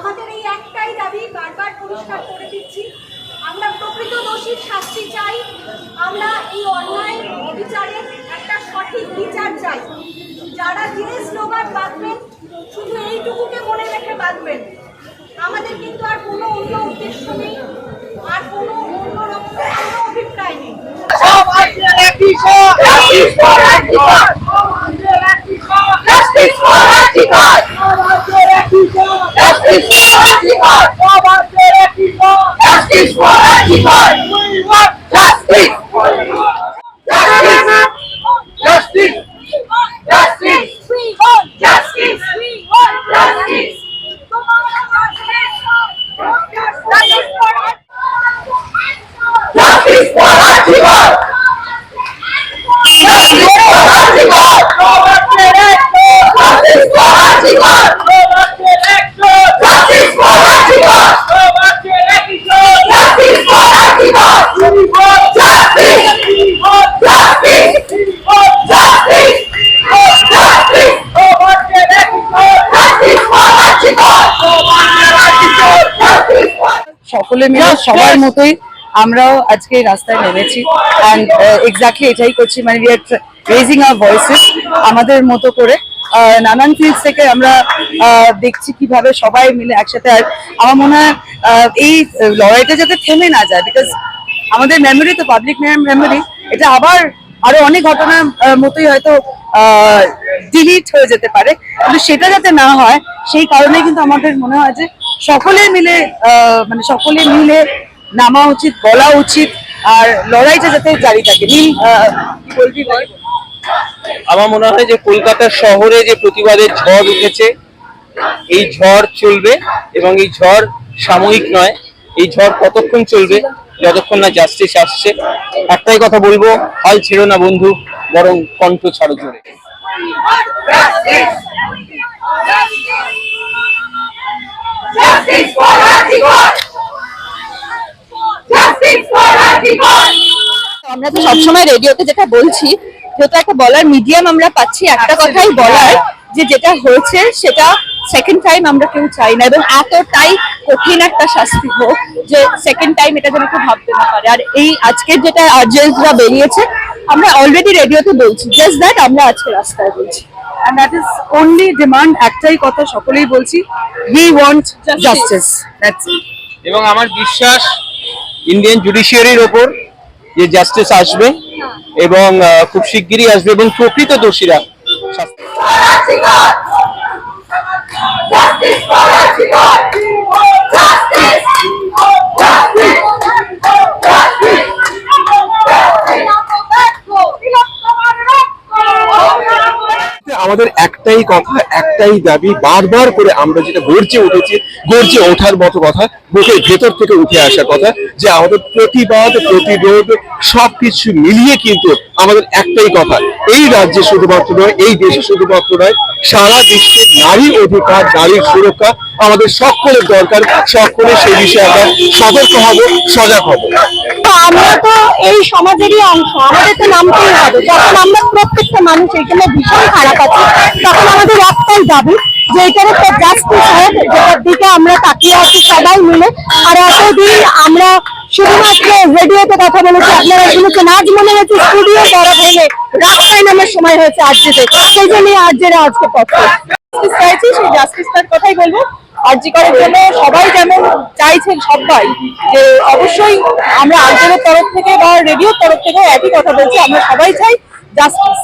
আমাদের এই একটাই দাবি, বারবার পরিষ্কার করে দিচ্ছি। আমরা প্রকৃত দোষীর শাস্তি চাই। আমরা এই অন্যায় বিচারের একটা সঠিক বিচার চাই। যারা যে স্লোগান বাঁধবেন, শুধু এইটুকুকে মনে রেখে বাঁধবেন। আমাদের কিন্তু আর কোনো অন্য উদ্দেশ্য নেই, আর কোনো অন্য রকম কোনো অভিপ্রায় নেই। Justice for Antifa! সকলে মিলে সবার মতোই আমরাও আজকে রাস্তায় নেমেছি। অ্যান্ড এক্স্যাক্টলি এটাই করছি মানে we are raising our voices আমাদের মতো করে। নানান ফিল্ড থেকে আমরা দেখছি কীভাবে সবাই মিলে একসাথে। আর আমার মনে হয় এই লড়াইটা যাতে থেমে না যায় বিকজ আমাদের মেমোরি তো পাবলিক মেমোরি এটা আবার আরও অনেক ঘটনার মতোই হয়তো ডিলিট হয়ে যেতে পারে। কিন্তু সেটা যাতে না হয় সেই কারণে কিন্তু আমাদের মনে হয় যে সকলে মিলে মানে সকলে মিলে নামা উচিত বলা উচিত আর লড়াইটা যাতে জারি থাকে। নীল আহ, বলবি বল? আমার মনে হয় যে কলকাতা শহরে যে প্রতিবাদের ঝড় উঠেছে এই ঝড় চলবে এবং এই ঝড় সাময়িক নয় এই ঝড় কতক্ষণ চলবে যতক্ষণ না জাস্টিস আসছে একটাই কথা বলব হাল ছেড়ো না বন্ধু বরং কণ্ঠ ছাড়ো জোরে। আমরা তো সবসময় রেডিওতে যেটা বলছি যেহেতু একটা বলার মিডিয়াম আমরা পাচ্ছি একটা কথাই বলার যে যেটা হয়েছে সেটা সেকেন্ড টাইম আমরা কেউ চাই না এবং এতটাই কঠিন একটা শাস্তি হোক যে সেকেন্ড টাইম এটা যেন কেউ ভাবতে না পারে। আর এই আজকের যেটা আর্জেন্টরা বেরিয়েছে আমরা অলরেডি রেডিওতে বলছি জাস্ট দ্যাট আমরা আজকে রাস্তায় বলছি। And that is only demand একটাই কথা সকলেই বলছি we want Justice. justice that's it. এবং আমার বিশ্বাস ইন্ডিয়ান জুডিশিয়ারির ওপর যে জাস্টিস আসবে এবং খুব শিগগিরই আসবে এবং প্রকৃত দোষীরা শাস্তি একটাই কথা, একটাই দাবি, বারবার করে আমরা যেটা গর্জে উঠেছি, গর্জে ওঠার মতো কথা বুকের ভেতর থেকে উঠে আসা কথা, যে আমাদের প্রতিবাদ, প্রতিরোধ, সবকিছু মিলিয়ে কিন্তু আমাদের একটাই কথা, এই রাজ্যে শুধুমাত্র নয়, এই দেশে শুধুমাত্র নয়, সারা বিশ্বে নারী অধিকার নারীর সুরক্ষা আমাদের সকলের দরকার, সকলে সেই বিষয়ে আমরা সতর্ক হব, সজাগ হব। আমরা তো এই সমাজেরই অংশ। আমাদের তো নামতেই হবে। যখন আমরা প্রত্যেকটা মানুষ এখানে ভীষণ খারাপ আছি, তখন আমাদের একটাই দাবি যে এখানে তো জাস্টিস হোক যেটার দিকে আমরা তাকিয়ে আছি সবাই মিলে। আর এতদিন আমরা শুধুমাত্র রেডিওতে কথা বলেছি, আপনারা শুনেছেন, আজ মনে হচ্ছে স্টুডিও বড় ভেঙে রাস্তায় নামার সময় হয়েছে আর্যেতে সেই জন্যই আর্যেরা আজকে পথে চাইছি, সেই জাস্টিসটার কথাই বলব। আর্জি করার জন্য সবাই যেমন চাইছেন সবাই, যে অবশ্যই আমরা আর্জের তরফ থেকে বা রেডিওর তরফ থেকে একই কথা বলছি, আমরা সবাই চাই জাস্টিস